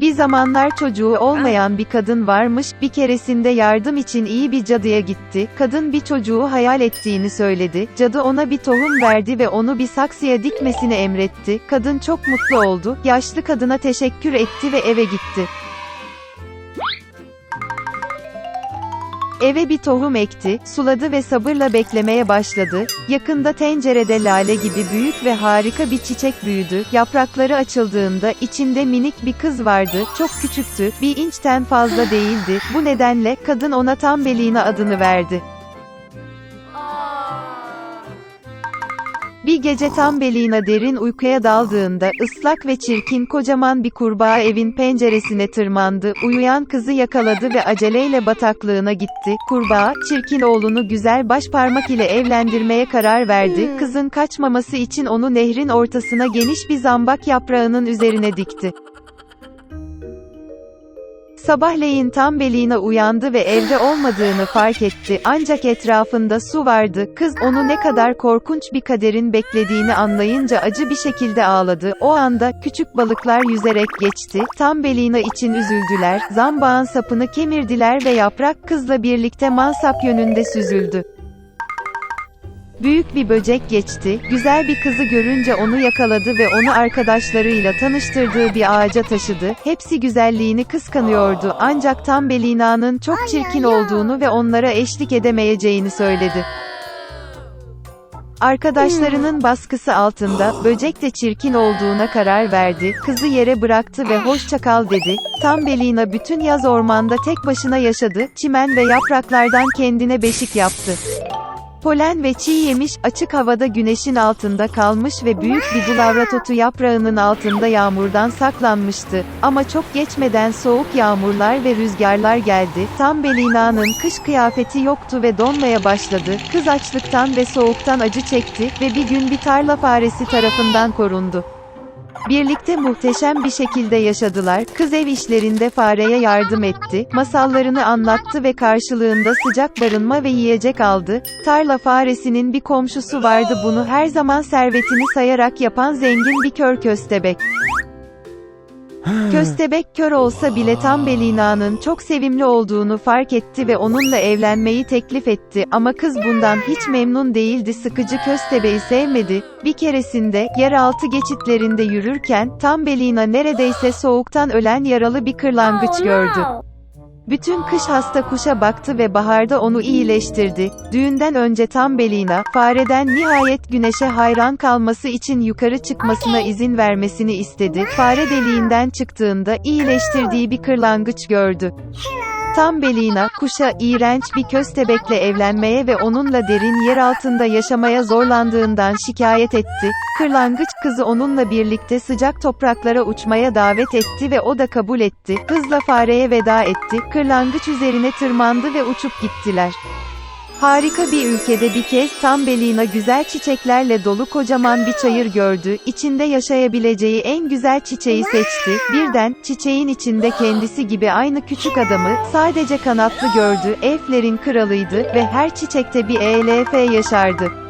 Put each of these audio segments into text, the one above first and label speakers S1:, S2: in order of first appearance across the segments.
S1: Bir zamanlar çocuğu olmayan bir kadın varmış, bir keresinde yardım için iyi bir cadıya gitti, kadın bir çocuğu hayal ettiğini söyledi, cadı ona bir tohum verdi ve onu bir saksıya dikmesini emretti, kadın çok mutlu oldu, yaşlı kadına teşekkür etti ve eve gitti. Eve bir tohum ekti, suladı ve sabırla beklemeye başladı. Yakında tencerede lale gibi büyük ve harika bir çiçek büyüdü. Yaprakları açıldığında içinde minik bir kız vardı. Çok küçüktü, bir inçten fazla değildi. Bu nedenle kadın ona Tambelina adını verdi. Bir gece Tambelina derin uykuya daldığında ıslak ve çirkin kocaman bir kurbağa evin penceresine tırmandı. Uyuyan kızı yakaladı ve aceleyle bataklığına gitti. Kurbağa, çirkin oğlunu güzel başparmak ile evlendirmeye karar verdi. Kızın kaçmaması için onu nehrin ortasına geniş bir zambak yaprağının üzerine dikti. Sabahleyin Tambelina uyandı ve evde olmadığını fark etti ancak etrafında su vardı. Kız onu ne kadar korkunç bir kaderin beklediğini anlayınca acı bir şekilde ağladı. O anda küçük balıklar yüzerek geçti. Tambelina için üzüldüler. Zambağın sapını kemirdiler ve yaprak kızla birlikte mansap yönünde süzüldü. Büyük bir böcek geçti, güzel bir kızı görünce onu yakaladı ve onu arkadaşlarıyla tanıştırdığı bir ağaca taşıdı. Hepsi güzelliğini kıskanıyordu ancak Tambelina'nın çok çirkin olduğunu ve onlara eşlik edemeyeceğini söyledi. Arkadaşlarının baskısı altında, böcek de çirkin olduğuna karar verdi, kızı yere bıraktı ve hoşça kal dedi. Tambelina bütün yaz ormanda tek başına yaşadı, çimen ve yapraklardan kendine beşik yaptı. Polen ve çiğ yemiş, açık havada güneşin altında kalmış ve büyük bir bulavra yaprağının altında yağmurdan saklanmıştı. Ama çok geçmeden soğuk yağmurlar ve rüzgarlar geldi. Tam Belina'nın kış kıyafeti yoktu ve donmaya başladı. Kız açlıktan ve soğuktan acı çekti ve bir gün bir tarla faresi tarafından korundu. Birlikte muhteşem bir şekilde yaşadılar. Kız ev işlerinde fareye yardım etti, masallarını anlattı ve karşılığında sıcak barınma ve yiyecek aldı. Tarla faresinin bir komşusu vardı bunu her zaman servetini sayarak yapan zengin bir kör köstebek. Köstebek kör olsa bile tam Belina'nın çok sevimli olduğunu fark etti ve onunla evlenmeyi teklif etti ama kız bundan hiç memnun değildi sıkıcı köstebeği sevmedi. Bir keresinde, yeraltı geçitlerinde yürürken, tam Belina neredeyse soğuktan ölen yaralı bir kırlangıç gördü. Bütün kış hasta kuşa baktı ve baharda onu iyileştirdi. Düğünden önce tam Belina, fareden nihayet güneşe hayran kalması için yukarı çıkmasına izin vermesini istedi. Fare deliğinden çıktığında iyileştirdiği bir kırlangıç gördü. Tam Belina, kuşa iğrenç bir köstebekle evlenmeye ve onunla derin yer altında yaşamaya zorlandığından şikayet etti. Kırlangıç kızı onunla birlikte sıcak topraklara uçmaya davet etti ve o da kabul etti. Hızla fareye veda etti. Kırlangıç üzerine tırmandı ve uçup gittiler. Harika bir ülkede bir kez tam Belina güzel çiçeklerle dolu kocaman bir çayır gördü. İçinde yaşayabileceği en güzel çiçeği seçti. Birden, çiçeğin içinde kendisi gibi aynı küçük adamı, sadece kanatlı gördü. Elflerin kralıydı ve her çiçekte bir ELF yaşardı.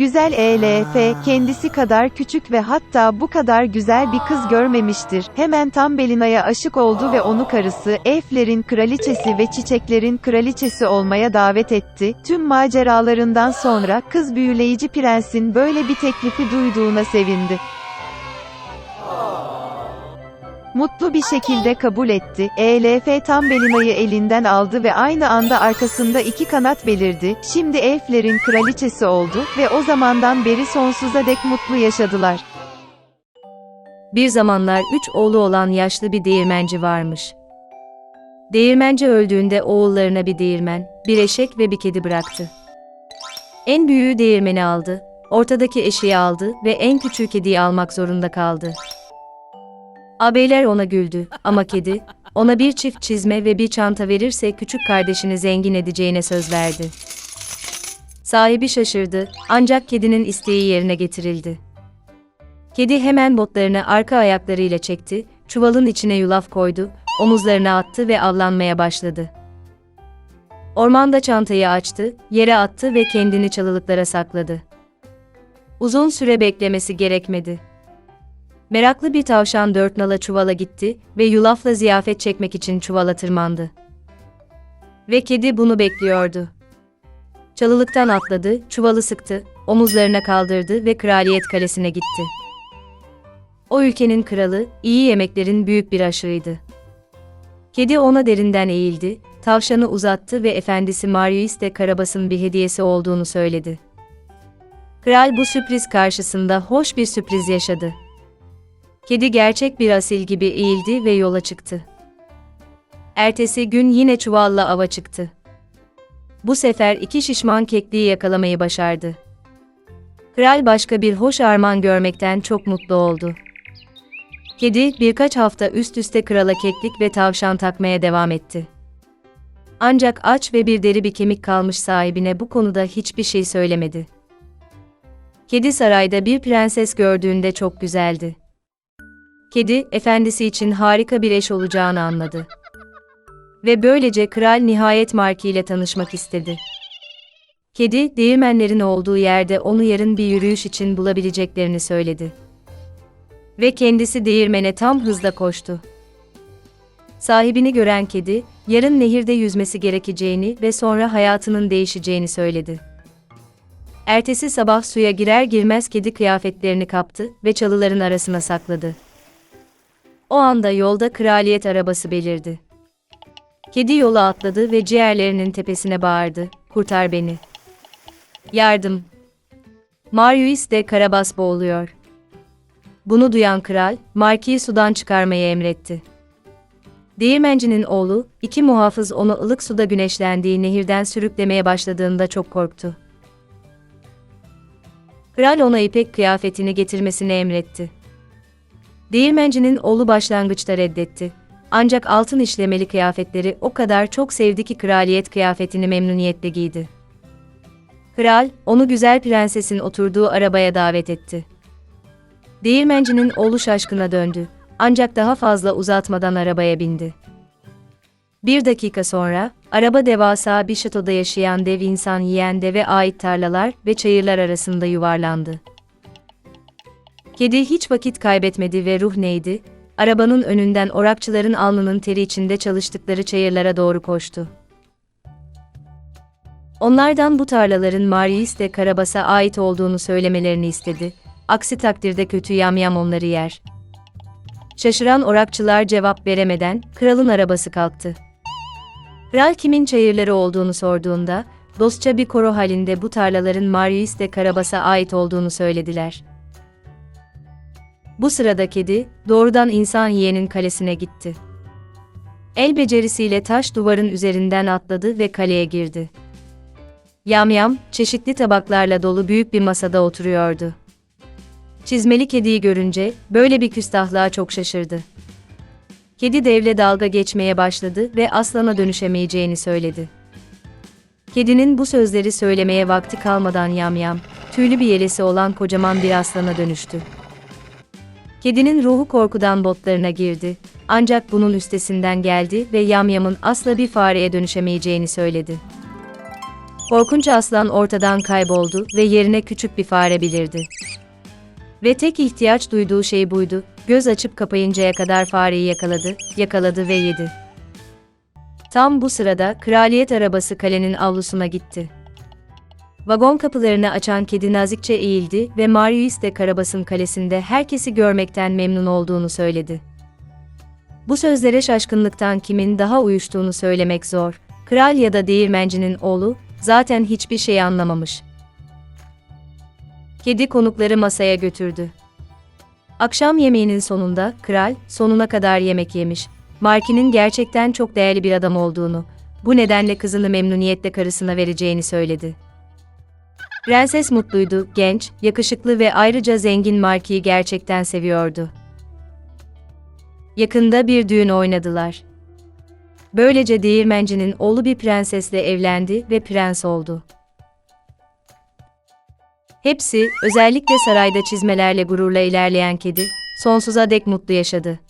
S1: Güzel ELF, kendisi kadar küçük ve hatta bu kadar güzel bir kız görmemiştir. Hemen tam Belina'ya aşık oldu ve onu karısı, elflerin kraliçesi ve çiçeklerin kraliçesi olmaya davet etti. Tüm maceralarından sonra, kız büyüleyici prensin böyle bir teklifi duyduğuna sevindi. Mutlu bir şekilde kabul etti. ELF tam Belina'yı elinden aldı ve aynı anda arkasında iki kanat belirdi. Şimdi elflerin kraliçesi oldu ve o zamandan beri sonsuza dek mutlu yaşadılar.
S2: Bir zamanlar üç oğlu olan yaşlı bir değirmenci varmış. Değirmenci öldüğünde oğullarına bir değirmen, bir eşek ve bir kedi bıraktı. En büyüğü değirmeni aldı, ortadaki eşeği aldı ve en küçüğü kediyi almak zorunda kaldı. Ağabeyler ona güldü ama kedi, ona bir çift çizme ve bir çanta verirse küçük kardeşini zengin edeceğine söz verdi. Sahibi şaşırdı ancak kedinin isteği yerine getirildi. Kedi hemen botlarını arka ayaklarıyla çekti, çuvalın içine yulaf koydu, omuzlarına attı ve avlanmaya başladı. Ormanda çantayı açtı, yere attı ve kendini çalılıklara sakladı. Uzun süre beklemesi gerekmedi. Meraklı bir tavşan dört nala çuvala gitti ve yulafla ziyafet çekmek için çuvala tırmandı. Ve kedi bunu bekliyordu. Çalılıktan atladı, çuvalı sıktı, omuzlarına kaldırdı ve kraliyet kalesine gitti. O ülkenin kralı, iyi yemeklerin büyük bir aşığıydı. Kedi ona derinden eğildi, tavşanı uzattı ve efendisi Marius de Karabas'ın bir hediyesi olduğunu söyledi. Kral bu sürpriz karşısında hoş bir sürpriz yaşadı. Kedi gerçek bir asil gibi eğildi ve yola çıktı. Ertesi gün yine çuvalla ava çıktı. Bu sefer iki şişman kekliği yakalamayı başardı. Kral başka bir hoş armağan görmekten çok mutlu oldu. Kedi birkaç hafta üst üste krala keklik ve tavşan takmaya devam etti. Ancak aç ve bir deri bir kemik kalmış sahibine bu konuda hiçbir şey söylemedi. Kedi sarayda bir prenses gördüğünde çok güzeldi. Kedi, efendisi için harika bir eş olacağını anladı. Ve böylece kral nihayet Marki ile tanışmak istedi. Kedi, değirmenlerin olduğu yerde onu yarın bir yürüyüş için bulabileceklerini söyledi. Ve kendisi değirmene tam hızla koştu. Sahibini gören kedi, yarın nehirde yüzmesi gerekeceğini ve sonra hayatının değişeceğini söyledi. Ertesi sabah suya girer girmez kedi kıyafetlerini kaptı ve çalıların arasına sakladı. O anda yolda kraliyet arabası belirdi. Kedi yola atladı ve ciğerlerinin tepesine bağırdı. Kurtar beni. Yardım. Marius de Karabas boğuluyor. Bunu duyan kral, Marki'yi sudan çıkarmayı emretti. Değirmencinin oğlu, iki muhafız onu ılık suda güneşlendiği nehirden sürüklemeye başladığında çok korktu. Kral ona ipek kıyafetini getirmesini emretti. Değirmencinin oğlu başlangıçta reddetti. Ancak altın işlemeli kıyafetleri o kadar çok sevdi ki kraliyet kıyafetini memnuniyetle giydi. Kral, onu güzel prensesin oturduğu arabaya davet etti. Değirmencinin oğlu şaşkına döndü. Ancak daha fazla uzatmadan arabaya bindi. Bir dakika sonra, araba devasa bir şatoda yaşayan dev insan yiyen deve ait tarlalar ve çayırlar arasında yuvarlandı. Kedi hiç vakit kaybetmedi ve ruh neydi? Arabanın önünden orakçıların alnının teri içinde çalıştıkları çayırlara doğru koştu. Onlardan bu tarlaların Marius de Karabas'a ait olduğunu söylemelerini istedi. Aksi takdirde kötü yamyam onları yer. Şaşıran orakçılar cevap veremeden kralın arabası kalktı. Kral kimin çayırları olduğunu sorduğunda, dostça bir koro halinde bu tarlaların Marius de Karabas'a ait olduğunu söylediler. Bu sırada kedi, doğrudan insan yiyenin kalesine gitti. El becerisiyle taş duvarın üzerinden atladı ve kaleye girdi. Yamyam, çeşitli tabaklarla dolu büyük bir masada oturuyordu. Çizmeli kediyi görünce, böyle bir küstahlığa çok şaşırdı. Kedi devle dalga geçmeye başladı ve aslana dönüşemeyeceğini söyledi. Kedinin bu sözleri söylemeye vakti kalmadan yamyam, tüylü bir yelesi olan kocaman bir aslana dönüştü. Kedinin ruhu korkudan botlarına girdi. Ancak bunun üstesinden geldi ve yamyamın asla bir fareye dönüşemeyeceğini söyledi. Korkunç aslan ortadan kayboldu ve yerine küçük bir fare belirdi. Ve tek ihtiyaç duyduğu şey buydu. Göz açıp kapayıncaya kadar fareyi yakaladı, yakaladı ve yedi. Tam bu sırada kraliyet arabası kalenin avlusuna gitti. Vagon kapılarını açan kedi nazikçe eğildi ve Marius de Karabas'ın kalesinde herkesi görmekten memnun olduğunu söyledi. Bu sözlere şaşkınlıktan kimin daha uyuştuğunu söylemek zor. Kral ya da değirmencinin oğlu zaten hiçbir şey anlamamış. Kedi konukları masaya götürdü. Akşam yemeğinin sonunda kral sonuna kadar yemek yemiş. Marki'nin gerçekten çok değerli bir adam olduğunu, bu nedenle kızını memnuniyetle karısına vereceğini söyledi. Prenses mutluydu, genç, yakışıklı ve ayrıca zengin Marki'yi gerçekten seviyordu. Yakında bir düğün oynadılar. Böylece değirmencinin oğlu bir prensesle evlendi ve prens oldu. Hepsi, özellikle sarayda çizmelerle gururla ilerleyen kedi, sonsuza dek mutlu yaşadı.